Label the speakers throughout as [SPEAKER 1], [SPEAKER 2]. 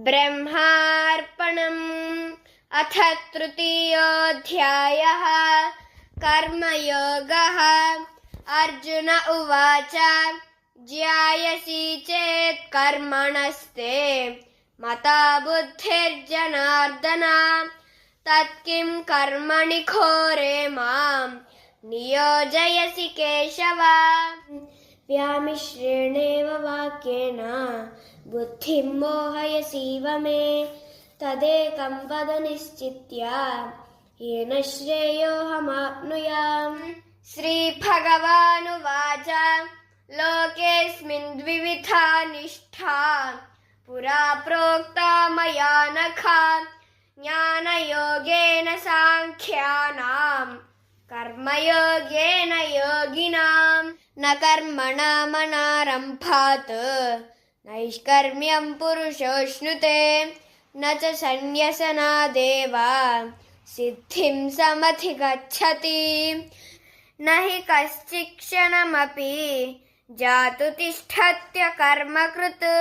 [SPEAKER 1] ब्रह्मार्पणम्। अथ तृतीयोऽध्यायः। कर्मयोगः। अर्जुन उवाच, ज्यायसि चेत् कर्मणस्ते। मता बुद्धिर्जनार्दन। तत्किं कर्मणि घोरे माम्। नियोजयसि केशव। व्यामिश्रेणेव वाक्येन। बुद्धिं मोहयसीव मे तदेकं वद निश्चित्य येन श्रेयोऽहमाप्नुयाम्। श्रीभगवानुवाच लोकेऽस्मिन् द्विविधा निष्ठा। पुरा प्रोक्ता मया नखा ज्ञानयोगेन साङ्ख्यानाम् कर्मयोगेन योगिनाम् न कर्मणामनारम्भात् నైష్కర్మ్యం పురుషోష్ణుతే నచ సన్యసనా దేవా సిద్ధిం సమధి గచ్చతి. నహి కశ్చిక్షణమపి జాతు తిష్టత్య కర్మకృత్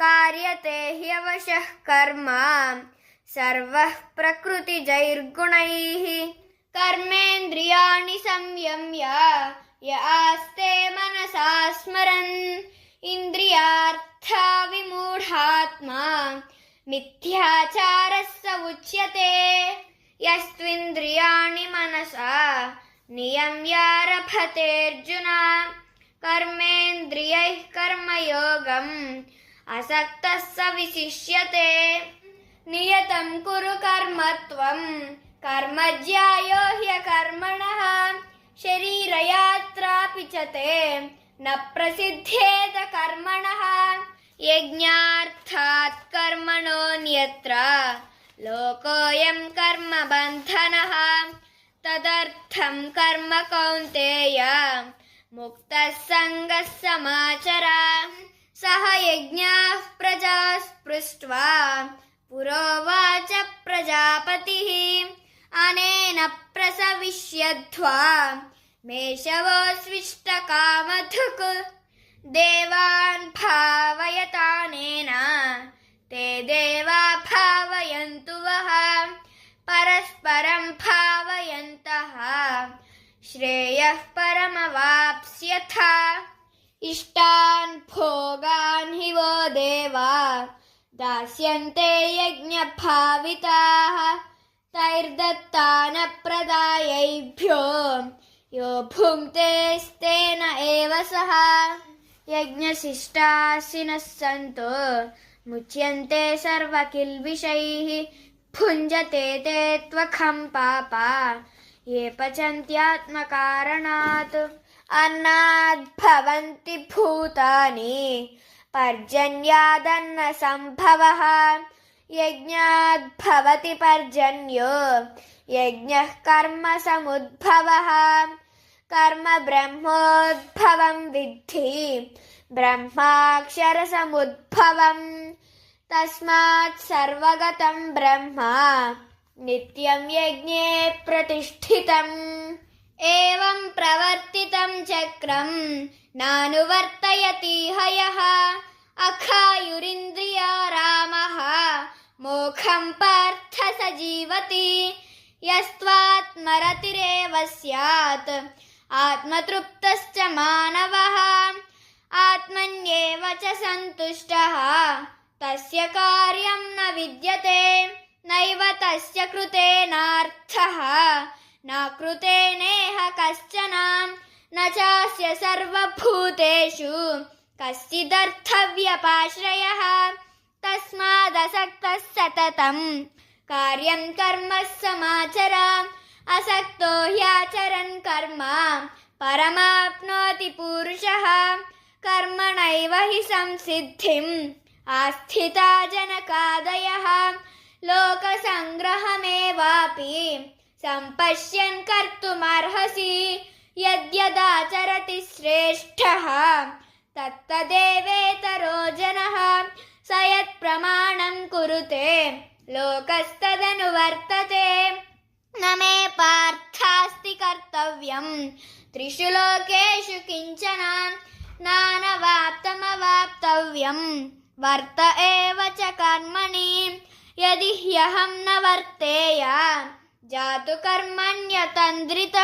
[SPEAKER 1] కార్యతే హ్యవశ కర్మ సర్వ ప్రకృతి జైర్గుణై కర్మేంద్రియాణి సంయమ్య యాస్తే మనసా స్మరన్. इन्द्रियार्था विमूढात्मा मिथ्याचारः स उच्यते। यस्त्विन्द्रियाणि मनसा नियम्यारभतेऽर्जुन। कर्मेन्द्रियैः कर्मयोगम् असक्तः स विशिष्यते। नियतं कुरु कर्म त्वम् कर्म ज्यायो ह्यकर्मणः। शरीरयात्रापि च ते। न प्रसिद्धेत कर्मणः यज्ञार्थात् कर्मणोऽन्यत्र लोकोऽयं कर्मबन्धनः तदर्थं कर्म कौन्तेय मुक्तः सङ्गः समाचर सह यज्ञाः प्रजा स्पृष्ट्वा पुरोवाच प्रजापतिः अनेन प्रसविष्यध्वा मेषवोऽस्विष्टकामधुक् देवान् भावयतानेन। ते देवा भावयन्तु वः। परस्परं भावयन्तः। श्रेयः परमवाप्स्यथ। इष्टान् भोगान् हि वो देवा। दास्यन्ते यज्ञभाविताः। तैर्दत्तानप्रदायैभ्यो। यो भुङ्क्तेस्तेन एव सः यज्ञशिष्टाशिनः सन्तो मुच्यन्ते सर्वकिल्बिषैः भुञ्जते ते त्वखं पापा ये पचन्त्यात्मकारणात् अन्नाद्भवन्ति भूतानि पर्जन्यादन्नसम्भवः यज्ञाद्भवति पर्जन्यो यज्ञः कर्म समुद्भवः कर्म ब्रह्मोद्भवं विद्धि। ब्रह्माक्षरसमुद्भवम् तस्मात् सर्वगतं ब्रह्म। नित्यं यज्ञे प्रतिष्ठितम्। एवं प्रवर्तितं चक्रं। नानुवर्तयति हयः। अखायुरिन्द्रिया रामः। मोखं पार्थ स जीवति यस्त्वात्मरतिरेव स्यात्। आत्मतृप्तश्च मानवः। आत्मन्येव च सन्तुष्टः। तस्य कार्यं न विद्यते नैव तस्य कृतेनार्थः। न कृतेनेह कश्चन न चास्य सर्वभूतेषु। कश्चिदर्थव्यपाश्रयः तस्मादसक्तः सततं कार्यं कर्म समाचर असक्तो ह्याचरन् कर्म परमाप्नोति पुरुषः कर्मणैव हि संसिद्धिम् आस्थिता जनकादयः लोकसङ्ग्रहमेवापि सम्पश्यन् कर्तुमर्हसि यद्यदाचरति श्रेष्ठः तत्तदेवेतरो जनः स यत्प्रमाणं कुरुते लोकस्तदनुवर्तते నమే పార్థాస్తి కర్తవ్యం త్రిషు లోకేషు కించన నానవాప్తమవాప్తవ్యం వర్త ఏవ చ కర్మణి యది హ్యహం న వర్తేయ జాతు కర్మణ్యతంద్రిత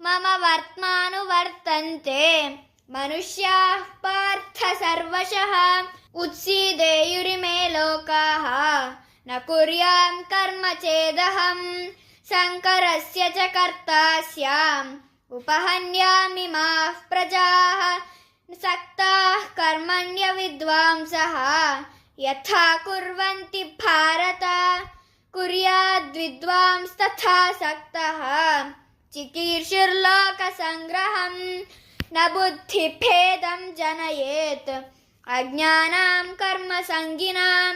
[SPEAKER 1] మమ వర్త్మాను వర్తంతే మనుష్యా పార్థ సర్వశ ఉత్సీదేయురిమే లోకా న కుర్యాం కర్మ చేదహం शङ्करस्य च कर्ता स्याम् उपहन्यामि माः प्रजाः। सक्ताः कर्मण्य विद्वांसः यथा कुर्वन्ति भारत। कुर्याद्विद्वांस्तथा सक्तः। चिकीर्षुर्लोकसङ्ग्रहम् न बुद्धिभेदं जनयेत्। अज्ञानां कर्मसङ्गिनां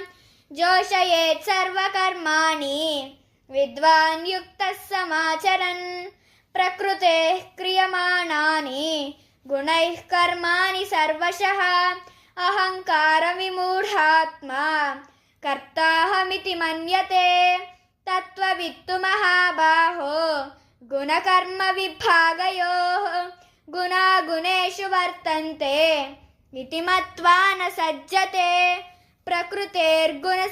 [SPEAKER 1] जोषयेत् सर्वकर्माणि। విద్వాన్ యుక్త సమాచరన్. ప్రకృతే క్రియమాణాని గుణై కర్మాణి సర్వశ. అహంకార విమూఢాత్మా కర్తాహమితి మన్యతే. తత్వవిత్తు మహాబాహో గుణకర్మ విభాగయో. గుణాగుణేషు వర్తంతే ఇతి మత్వా సజ్జతే. ప్రకృతేర్గుణ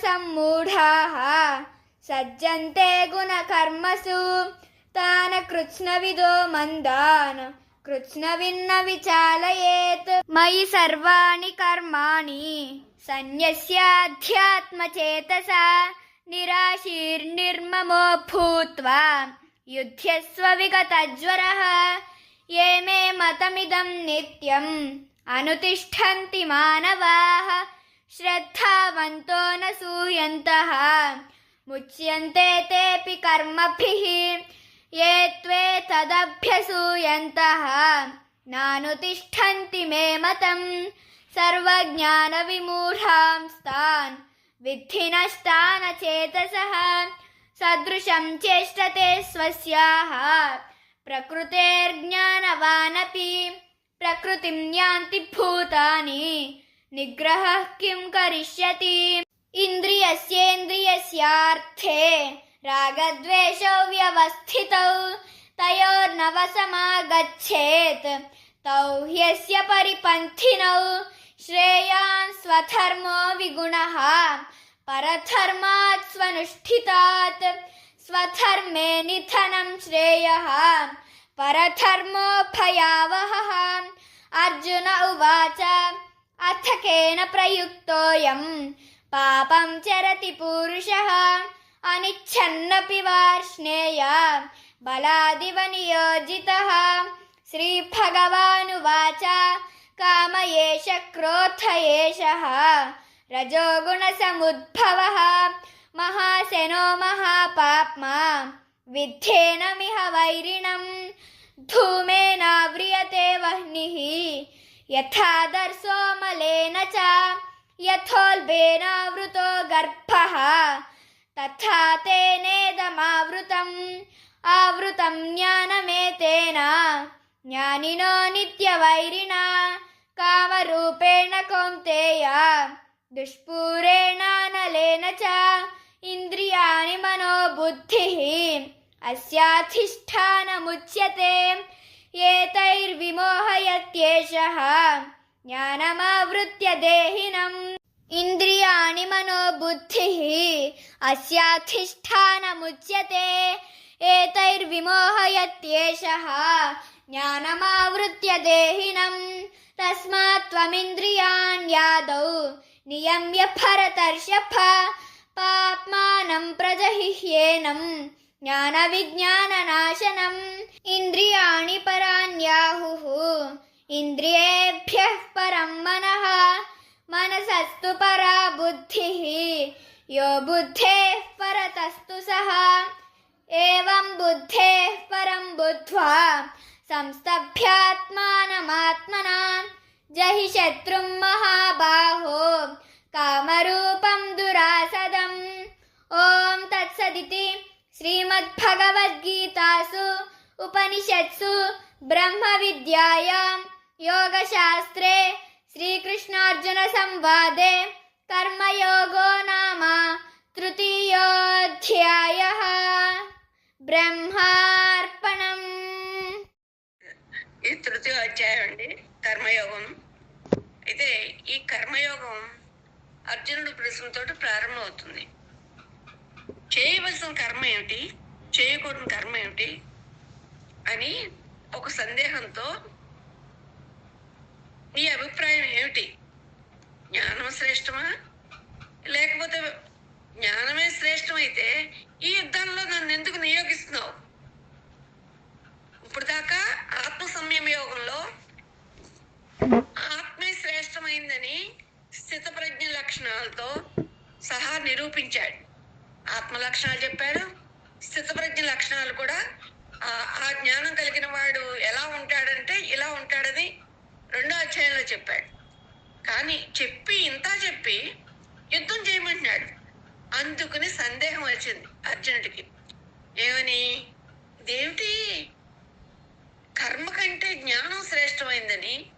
[SPEAKER 1] సజ్జంతే గుణ కర్మసు తాన కృష్ణవిదో మందాన. కృష్ణవిన్న విచాలయేత్. మయి సర్వాణి కర్మాణి. సన్యస్యాధ్యాత్మచేతస. నిరాశీర్నిర్మమో భూత్వా యుధ్యస్వ విగతజ్వర ఏ మే మతమిదం నిత్యం. అనుతిష్టంతి మానవా. శ్రద్ధావంతో నూయంత ముచ్యంతే తేపి కర్మభిః ఏ త్వే తదభ్యసూయంతః నాను తిష్టంతి మే మతం సర్వజ్ఞానవిమూఢాంస్తాన్ విద్ధి నష్టాన చేతసః సదృశం చేష్టతే స్వస్యాః ప్రకృతేర్జ్ఞానవానపి ప్రకృతిం యాంతి భూతాని నిగ్రహ కిం కరిష్యతి इन्द्रियस्येन्द्रियस्यार्थे रागद्वेषौ व्यवस्थितौ तयोर्नवसमागच्छेत्। तौ ह्यस्य परिपन्थिनौ श्रेयान् स्वधर्मो विगुणः, परधर्मात् स्वनुष्ठितात्। स्वधर्मे निधनं श्रेयः, परधर्मो भयावहः। अर्जुन उवाच, अथ केन प्रयुक्तोऽयं పాపం చరతి పురుష అనిచ్ఛన్నపి వార్ష్ణేయ బలాదివ నియోజిత శ్రీభగవానువాచ కామ ఏష క్రోధ ఏష రజోగుణసముద్భవ మహాశనో మహాపాప్మా విద్ధేనమిహ వైరిణం ధూమేనావ్రియతే వహ్ని యథా చ యథోల్బేనావృతో గర్భ. తథా తేనేదమావృతం. ఆవృతం జ్ఞానమేతేన. జ్ఞానినో నిత్యవైరిణ కామరూపేణ కౌంతేయ. దుష్పూరేణానలేన చ. ఇంద్రియాణి మనోబుద్ధి. అస్యాధిష్టానముచ్యతే. ఏతైర్విమోహయత్యేష. ज्ञानमावृत्य देहिनम् इन्द्रियाणि मनो बुद्धिः अस्याधिष्ठानमुच्यते एतैर्विमोहयत्येषः ज्ञानमावृत्य देहिनम् तस्मात् त्वमिन्द्रियान् यादौ नियम्य भरतर्षभ पाप्मानं प्रजहिह्येनं ज्ञानविज्ञाननाशनम् इन्द्रियाणि पराण्याहुः इन्द्रियेभ्यः परं मनः, मनसस्तु परा बुद्धिः। यो बुद्धेः परतस्तु सः। एवं बुद्धेः परं बुद्ध्वा संस्तभ्यात्मानमात्मना जहि शत्रुं महाबाहो, कामरूपं दुरासदम्। ॐ तत्सदिति श्रीमद्भगवद्गीतासु, उपनिषत्सु ब्रह्मविद्यायां योगशास्त्रे श्रीकृष्णार्जुनसंवादे कर्मयोगो नाम तृतीयोऽध्यायः ब्रह्मार्पणम्
[SPEAKER 2] ఇది తృతీయ అధ్యాయం అండి కర్మయోగం అయితే ఈ కర్మయోగం అర్జునుడు ప్రశ్నతో ప్రారంభమవుతుంది చేయవలసిన కర్మ ఏమిటి చేయకూడని కర్మ ఏమిటి అని ఒక సందేహంతో నీ అభిప్రాయం ఏమిటి? జ్ఞానం శ్రేష్టమా? లేకపోతే జ్ఞానమే శ్రేష్టమైతే ఈ యుద్ధంలో నన్ను ఎందుకు నియోగిస్తున్నావు? ఇప్పుడు దాకా ఆత్మ సంయమ యోగంలో ఆత్మే శ్రేష్టమైందని స్థితప్రజ్ఞ లక్షణాలతో సహా నిరూపించాడు. ఆత్మ లక్షణాలు చెప్పాడు. స్థితప్రజ్ఞ లక్షణాలు కూడా ఆ- ఆ జ్ఞానం కలిగిన వాడు ఎలా ఉంటాడంటే ఇలా ఉంటాడని రెండో అధ్యాయంలో చెప్పాడు. కానీ చెప్పి ఇంత చెప్పి యుద్ధం చేయమంటున్నాడు. అందుకుని సందేహం వచ్చింది అర్జునుడికి. ఏమని? ఇదేమిటి? కర్మ కంటే జ్ఞానం శ్రేష్టమైందని.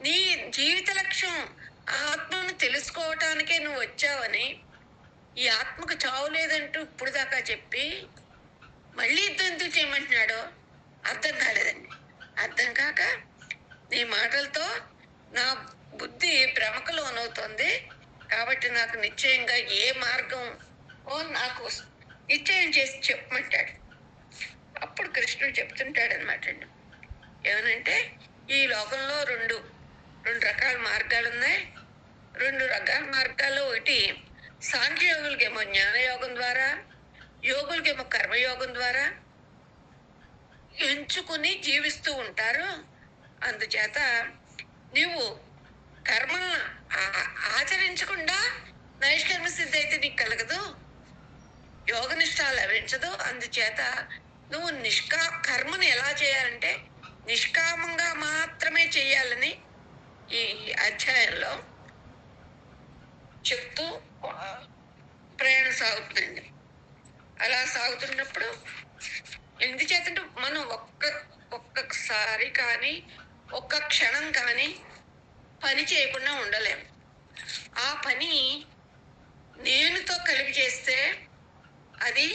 [SPEAKER 2] నీ జీవిత లక్ష్యం ఆ ఆత్మను తెలుసుకోవటానికే నువ్వు వచ్చావని. ఈ ఆత్మకు చావు లేదంటూ ఇప్పుడు దాకా చెప్పి మళ్ళీ యుద్ధం ఎందుకు చేయమంటున్నాడో అర్థం కాలేదండి. అర్థం కాక నీ మాటలతో నా బుద్ధి భ్రమకు లోనవుతుంది కాబట్టి నాకు నిశ్చయంగా ఏ మార్గం ఓ నాకు నిశ్చయం చేసి చెప్పమంటాడు. అప్పుడు కృష్ణుడు చెప్తుంటాడు అనమాట ఏమనంటే ఈ లోకంలో రెండు రెండు రకాల మార్గాలు ఉన్నాయి రెండు రకాల మార్గాల్లో ఒకటి సాంఖ్యయోగులకేమో జ్ఞానయోగం ద్వారా యోగులకేమో కర్మయోగం ద్వారా ఎంచుకుని జీవిస్తూ ఉంటారు. అందుచేత నీవు కర్మలను ఆచరించకుండా నైష్కర్మ సిద్ధి అయితే నీకు కలగదు. యోగనిష్ట లభించదు. అందుచేత నువ్వు నిష్కా కర్మను ఎలా చేయాలంటే నిష్కామంగా మాత్రమే చేయాలని ఈ అధ్యాయంలో చెప్తూ ప్రయాణం సాగుతుందండి. అలా సాగుతున్నప్పుడు ఎందుచేతంటే మనం ఒక్క ఒక్కసారి కానీ ఒక్క క్షణం కానీ పని చేయకుండా ఉండలేము ఆ పని నేనుతో కలిపి చేస్తే అది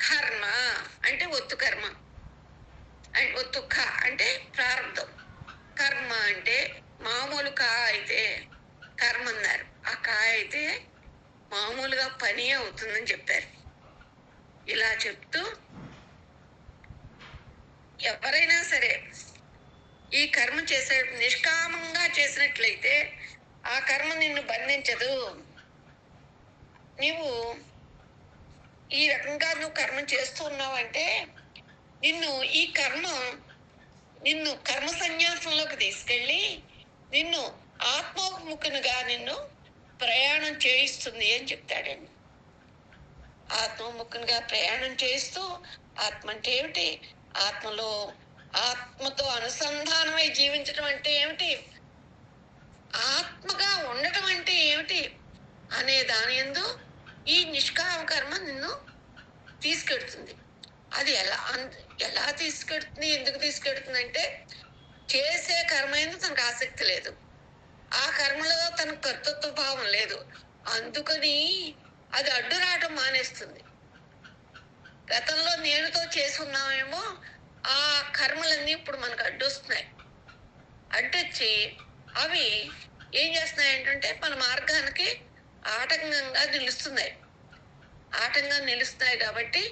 [SPEAKER 2] కర్మ. అంటే ఒత్తు కర్మ. అండ్ ఒత్తు ఖ అంటే ప్రారంభం. కర్మ అంటే మామూలు కా అయితే కర్మ అన్నారు ఆ కా అయితే మామూలుగా పని అవుతుందని చెప్పారు. ఇలా చెప్తూ ఎవరైనా సరే ఈ కర్మ చేసే నిష్కామంగా చేసినట్లయితే ఆ కర్మ నిన్ను బంధించదు. నీవు ఈ రకంగా నువ్వు కర్మ చేస్తూ ఉన్నావంటే నిన్ను ఈ కర్మ నిన్ను కర్మ సన్యాసంలోకి తీసుకెళ్ళి నిన్ను ఆత్మోముఖునిగా నిన్ను ప్రయాణం చేయిస్తుంది అని చెప్తాడండి. ఆత్మముఖునిగా ప్రయాణం చేస్తూ ఆత్మ అంటే ఏమిటి? ఆత్మలో ఆత్మతో అనుసంధానమై జీవించడం అంటే ఏమిటి? ఆత్మగా ఉండటం అంటే ఏమిటి? అనే దాని ఎందు ఈ నిష్కామ కర్మ నిన్ను తీసుకెడుతుంది. అది ఎలా అన్- ఎలా తీసుకెడుతుంది ఎందుకు తీసుకెడుతుంది అంటే చేసే కర్మ ఎందు తనకు ఆసక్తి లేదు. ఆ కర్మలో తనకు కర్తృత్వ భావం లేదు. అందుకని అది అడ్డు రావటం మానేస్తుంది. గతంలో నేనుతో చేసుకున్నామేమో ఆ కర్మలన్నీ ఇప్పుడు మనకు అడ్డొస్తున్నాయి. అడ్డొచ్చి అవి ఏం చేస్తున్నాయి ఏంటంటే మన మార్గానికి ఆటంకంగా నిలుస్తున్నాయి. ఆటంగా నిలుస్తున్నాయి కాబట్టి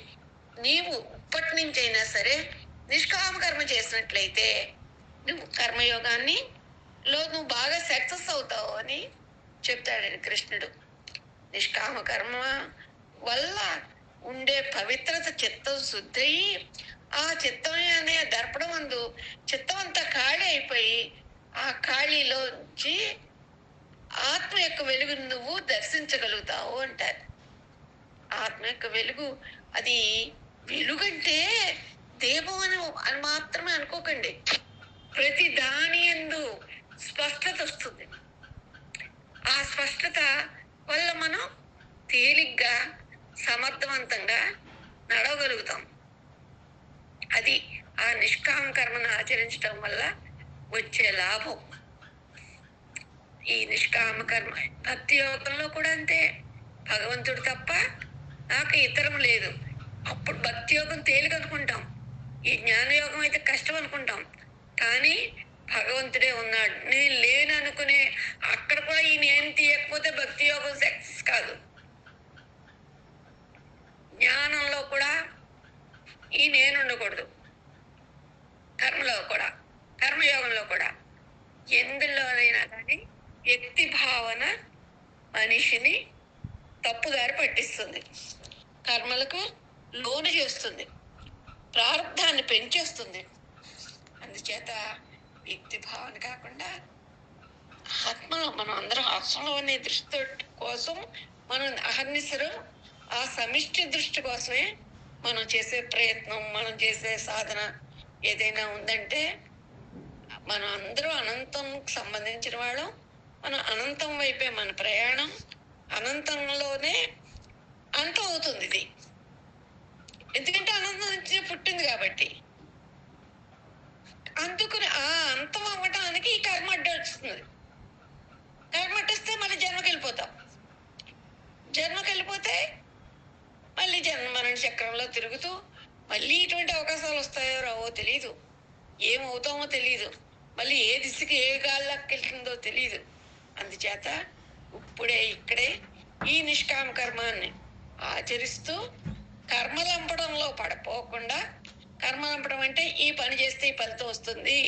[SPEAKER 2] నీవు ఇప్పటి నుంచి అయినా సరే నిష్కామ కర్మ చేసినట్లయితే నువ్వు కర్మయోగాన్ని లో నువ్వు బాగా సక్సెస్ అవుతావు అని చెప్తాడు కృష్ణుడు. నిష్కామ కర్మ వల్ల ఉండే పవిత్రత చిత్తం శుద్ధయి ఆ చిత్తమే అనే దర్పణం అందు చిత్తం అంతా ఖాళీ అయిపోయి ఆ ఖాళీలోంచి ఆత్మ యొక్క వెలుగును నువ్వు దర్శించగలుగుతావు అంటారు. ఆత్మ యొక్క వెలుగు అది వెలుగంటే దీపం అని అని మాత్రమే అనుకోకండి. ప్రతి దాని ఎందు స్పష్టత వస్తుంది. ఆ స్పష్టత వల్ల మనం తేలిగ్గా సమర్థవంతంగా నడవగలుగుతాం. అది ఆ నిష్కామ కర్మను ఆచరించడం వల్ల వచ్చే లాభం. ఈ నిష్కామ కర్మ భక్తి యోగంలో కూడా అంతే. భగవంతుడు తప్ప నాకు ఇతరం లేదు. అప్పుడు భక్తి యోగం తేలిక అనుకుంటాం ఈ జ్ఞానయోగం అయితే కష్టం అనుకుంటాం కానీ భగవంతుడే ఉన్నాడు. నేను లేను అనుకునే అక్కడ కూడా ఈ నేను తీయకపోతే భక్తి యోగం సక్సెస్ కాదు. జ్ఞానంలో కూడా ఈ నేను ఉండకూడదు. కర్మలో కూడా కర్మయోగంలో కూడా. ఎందులోనైనా కానీ వ్యక్తి భావన మనిషిని తప్పుదారి పట్టిస్తుంది. కర్మలకు లోను చేస్తుంది. ప్రారంధాన్ని పెంచేస్తుంది. అందుచేత వ్యక్తి భావన కాకుండా ఆత్మలో మనం అందరం ఆత్మలో అనే దృష్టి కోసం మనం అహర్నిశరు ఆ సమిష్టి దృష్టి కోసమే మనం చేసే ప్రయత్నం మనం చేసే సాధన ఏదైనా ఉందంటే మనం అందరూ అనంతం సంబంధించిన వాళ్ళం. మన అనంతం వైపే మన ప్రయాణం అనంతంలోనే అంతం అవుతుంది ఇది. ఎందుకంటే అనంతం నుంచి పుట్టింది కాబట్టి. అందుకుని ఆ అంతం అవ్వటానికి ఈ కర్మ అడ్డొస్తుంది కర్మ అడ్డిస్తే మళ్ళీ జన్మకి వెళ్ళిపోతాం. జన్మకి వెళ్ళిపోతే మళ్ళీ జన్మ మరణ చక్రంలో తిరుగుతూ మళ్ళీ ఇటువంటి అవకాశాలు వస్తాయో రావో తెలియదు ఏమవుతామో తెలియదు మళ్ళీ ఏ దిశకి ఏ గాల్లోకి వెళ్తుందో తెలియదు అందుచేత ఇప్పుడే ఇక్కడే ఈ నిష్కామ కర్మాన్ని ఆచరిస్తూ కర్మలంపడంలో పడిపోకుండా కర్మలంపడం అంటే ఈ పని చేస్తే ఈ ఫలితం వస్తుంది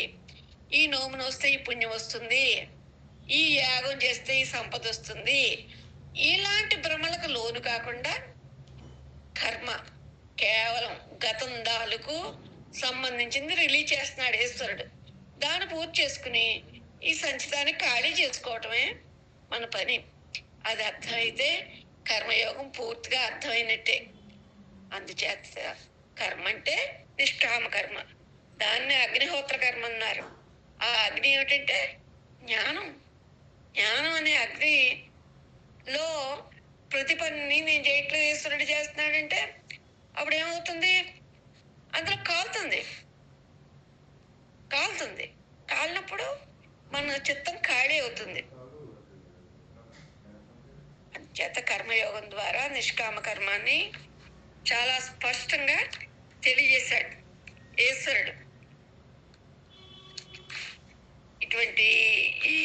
[SPEAKER 2] ఈ నోమును వస్తే ఈ పుణ్యం వస్తుంది ఈ యాగం చేస్తే ఈ సంపద వస్తుంది. ఇలాంటి భ్రమలకు లోను కాకుండా కర్మ కేవలం గతం దాలకు సంబంధించింది రిలీజ్ చేస్తున్నాడు ఈశ్వరుడు. దాన్ని పూర్తి చేసుకుని ఈ సంచితాన్ని ఖాళీ చేసుకోవటమే మన పని. అది అర్థమైతే కర్మయోగం పూర్తిగా అర్థమైనట్టే. అందుచేత కర్మ అంటే నిష్కామ కర్మ. దాన్ని అగ్నిహోత్ర కర్మ అన్నారు. ఆ అగ్ని ఏమిటంటే జ్ఞానం. జ్ఞానం అనే అగ్నిలో ప్రతి పనిని నేను చేయట్లేదు చేస్తున్నట్టు చేస్తున్నాడంటే అప్పుడు ఏమవుతుంది అందులో కాలుతుంది. కాలుతుంది. కాలినప్పుడు మన చిత్తం ఖాళీ అవుతుంది. చేత కర్మయోగం ద్వారా నిష్కామ కర్మాన్ని చాలా స్పష్టంగా తెలియజేశాడు ఈశ్వరుడు ఇటువంటి ఈ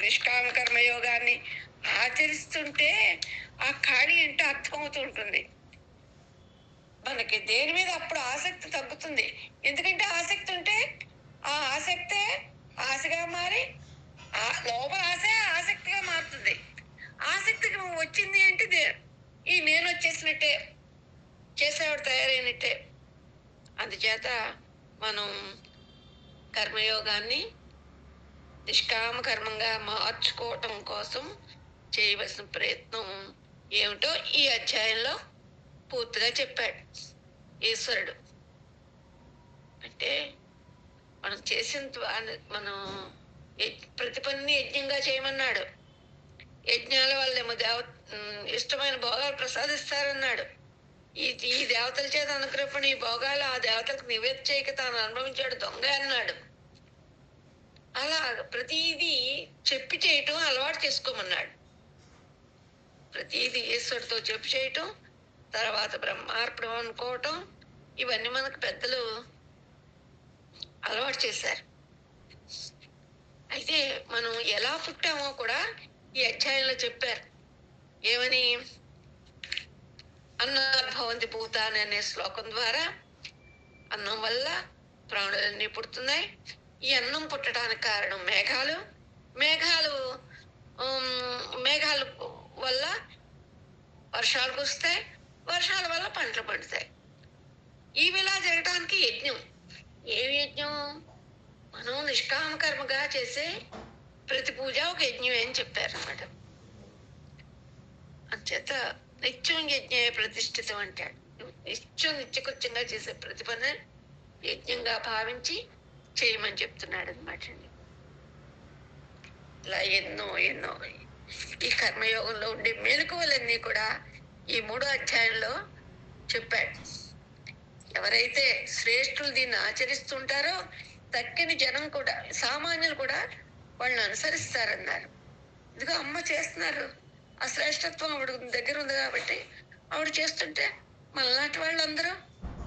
[SPEAKER 2] నిష్కామ కర్మయోగాన్ని ఆచరిస్తుంటే ఆ ఖాళీ అంటే అర్థమవుతుంటుంది. మనకి దేని మీద అప్పుడు ఆసక్తి తగ్గుతుంది. ఎందుకంటే ఆసక్తి ఉంటే ఆ ఆసక్తే ఆశగా మారి ఆ లోపల ఆశ ఆసక్తిగా మారుతుంది. ఆసక్తికి వచ్చింది అంటే దే- ఈ నేను వచ్చేసినట్టే చేసేవాడు తయారైనట్టే. అందుచేత మనం కర్మయోగాన్ని నిష్కామ కర్మంగా మార్చుకోవటం కోసం చేయవలసిన ప్రయత్నం ఏమిటో ఈ అధ్యాయంలో పూర్తిగా చెప్పాడు ఈశ్వరుడు. అంటే మనం చేసిన మనం యజ్- ప్రతి పనిని యజ్ఞంగా చేయమన్నాడు. యజ్ఞాల వల్లేమో దేవ ఇష్టమైన భోగాలు ప్రసాదిస్తారన్నాడు. ఈ ఈ దేవతల చేత అనుగ్రహపడి ఈ భోగాలు ఆ దేవతలకు నివేద చేయక తాను అనుభవించాడు దొంగ అన్నాడు. అలా ప్రతిదీ చెప్పి చేయటం అలవాటు చేసుకోమన్నాడు. ప్రతిదీ ఈశ్వరుడితో చెప్పు చేయటం తర్వాత బ్రహ్మార్పణం అనుకోవటం ఇవన్నీ మనకు పెద్దలు అలవాటు చేశారు. అయితే మనం ఎలా పుట్టామో కూడా ఈ అధ్యాయంలో చెప్పారు. ఏమని? భవంతి భూతాన్ని అనే శ్లోకం ద్వారా అన్నం వల్ల ప్రాణులన్నీ పుడుతున్నాయి. ఈ అన్నం పుట్టడానికి కారణం మేఘాలు. మేఘాలు మేఘాలు వల్ల వర్షాలు కురుస్తాయి వర్షాల వల్ల పంటలు పండుతాయి. ఇవిలా జరగడానికి యజ్ఞం. ఏ యజ్ఞం? మనం నిష్కామ కర్మగా చేసే ప్రతి పూజ ఒక యజ్ఞమే అని చెప్పారు అన్నమాట అంచేత నిత్యం యజ్ఞ ప్రతిష్ఠితం అంటాడు. నిత్యం నిత్యకృత్యంగా చేసే ప్రతి పని యజ్ఞంగా భావించి చేయమని చెప్తున్నాడు అనమాట అండి. ఇలా ఎన్నో ఎన్నో ఈ కర్మయోగంలో ఉండే మెలకువలన్నీ కూడా ఈ మూడో అధ్యాయంలో చెప్పాడు. ఎవరైతే శ్రేష్ఠులు దీన్ని ఆచరిస్తుంటారో తక్కిన జనం కూడా సామాన్యులు కూడా వాళ్ళని అనుసరిస్తారన్నారు. ఇదిగో అమ్మ చేస్తున్నారు. ఆ శ్రేష్టత్వం ఆవిడ దగ్గర ఉంది కాబట్టి ఆవిడ చేస్తుంటే మనలాంటి వాళ్ళందరూ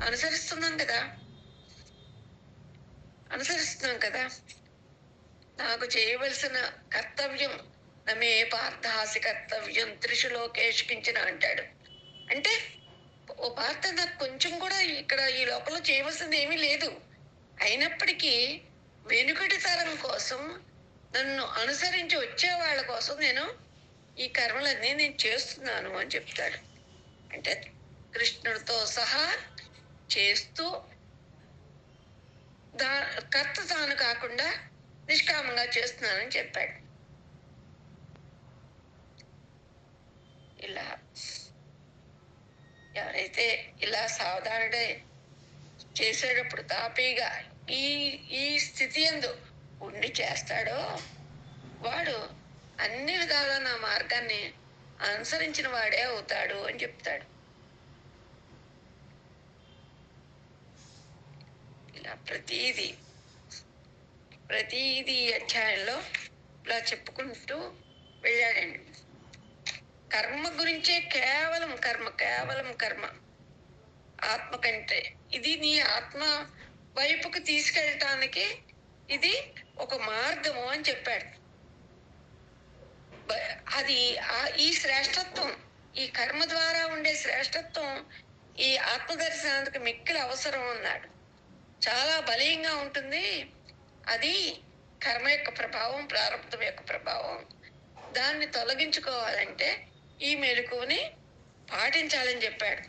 [SPEAKER 2] అనుసరిస్తున్నాం కదా. అనుసరిస్తున్నాం కదా. నాకు చేయవలసిన కర్తవ్యం నమే పార్థాసి కర్తవ్యం త్రిషు లోకేష్కించిన అంటాడు. అంటే ఓ పార్త నాకు కొంచెం కూడా ఇక్కడ ఈ లోపల చేయవలసింది ఏమీ లేదు. అయినప్పటికీ వెనుకటి తరం కోసం నన్ను అనుసరించి వచ్చే వాళ్ళ కోసం నేను ఈ కర్మలన్నీ నేను చేస్తున్నాను అని చెప్తాడు. అంటే కృష్ణుడితో సహా చేస్తూ దా కర్త తాను కాకుండా నిష్కామంగా చేస్తున్నానని చెప్పాడు. ఇలా. ఎవరైతే ఇలా సావధానుడే చేసేటప్పుడు తాపీగా ఈ ఈ స్థితి ఎందు ఉండి చేస్తాడో వాడు అన్ని విధాలా నా మార్గాన్ని అనుసరించిన వాడే అవుతాడు అని చెప్తాడు. ఇలా ప్రతీది ప్రతీది అధ్యాయంలో ఇలా చెప్పుకుంటూ వెళ్ళాడండి. కర్మ గురించే కేవలం కర్మ కేవలం కర్మ. ఆత్మ కంటే ఇది నీ ఆత్మ వైపుకు తీసుకెళ్ళటానికి ఇది ఒక మార్గము అని చెప్పాడు. అది ఈ శ్రేష్టత్వం ఈ కర్మ ద్వారా ఉండే శ్రేష్టత్వం ఈ ఆత్మ దర్శనానికి మిక్కిలి అవసరం అన్నాడు. చాలా బలీయంగా ఉంటుంది. అది కర్మ యొక్క ప్రభావం ప్రారంభం యొక్క ప్రభావం. దాన్ని తొలగించుకోవాలంటే ఈ మెలకువని పాటించాలని చెప్పాడు.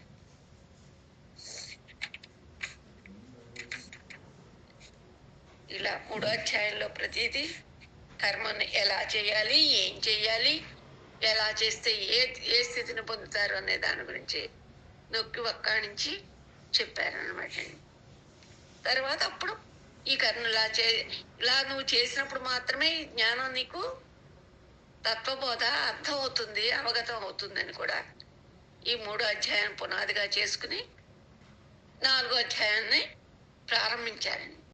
[SPEAKER 2] ఇలా మూడో అధ్యాయంలో ప్రతిదీ కర్మను ఎలా చేయాలి ఏం చేయాలి ఎలా చేస్తే ఏ ఏ స్థితిని పొందుతారు అనే దాని గురించి నొక్కి వక్కాణించి చెప్పారనమాట తర్వాత అప్పుడు ఈ కర్ణ ఇలా చే ఇలా నువ్వు చేసినప్పుడు మాత్రమే జ్ఞానం నీకు తత్వబోధ అర్థమవుతుంది అవగతం అవుతుంది అని కూడా ఈ మూడో అధ్యాయం పునాదిగా చేసుకుని నాలుగో అధ్యాయాన్ని ప్రారంభించారండి.